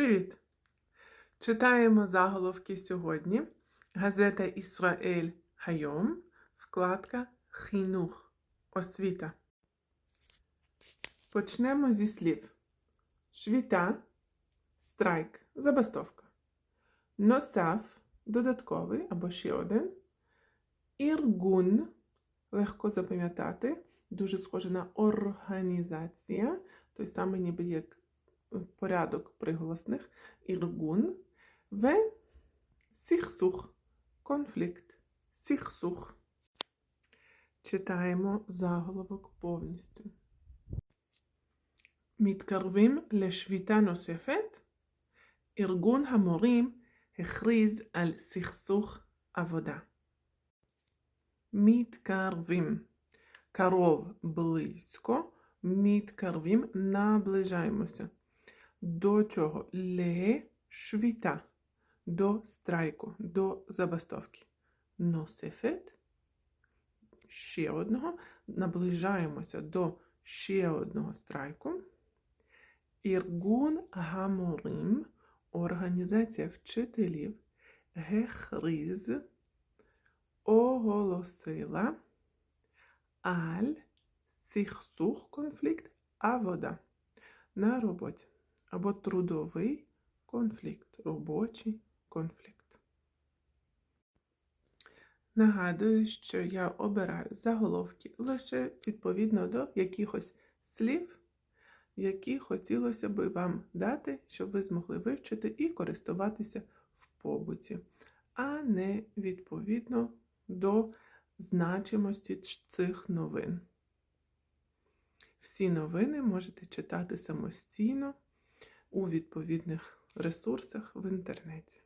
Привіт! Читаємо заголовки сьогодні. Газета Ісраель Хайом, вкладка Хінух. Освіта. Почнемо зі слів. Швіта, страйк, забастовка. Носав додатковий або ще один. Іргун легко запам'ятати, дуже схоже на організація, той самий ніби як порядок приголосних. Іргун. В сіхсух. Конфлікт. Сіхсух. Читаємо заголовок повністю. מתקרבים לשביתה נוספת, ארגון המורים הכריז על סכסוך עבודה. מתקרבים. קרוב близько. מתקרבים наближаємося. До чого? Лешвіта. До страйку, до забастовки. Носифет. Ще одного. Наближаємося до ще одного страйку. Іргун Гаморим. Організація вчителів. Гехриз оголосила аль сихсух конфлікт авода на роботі або трудовий конфлікт, робочий конфлікт. Нагадую, що я обираю заголовки лише відповідно до якихось слів, які хотілося би вам дати, щоб ви змогли вивчити і користуватися в побуті, а не відповідно до значимості цих новин. Всі новини можете читати самостійно у відповідних ресурсах в інтернеті.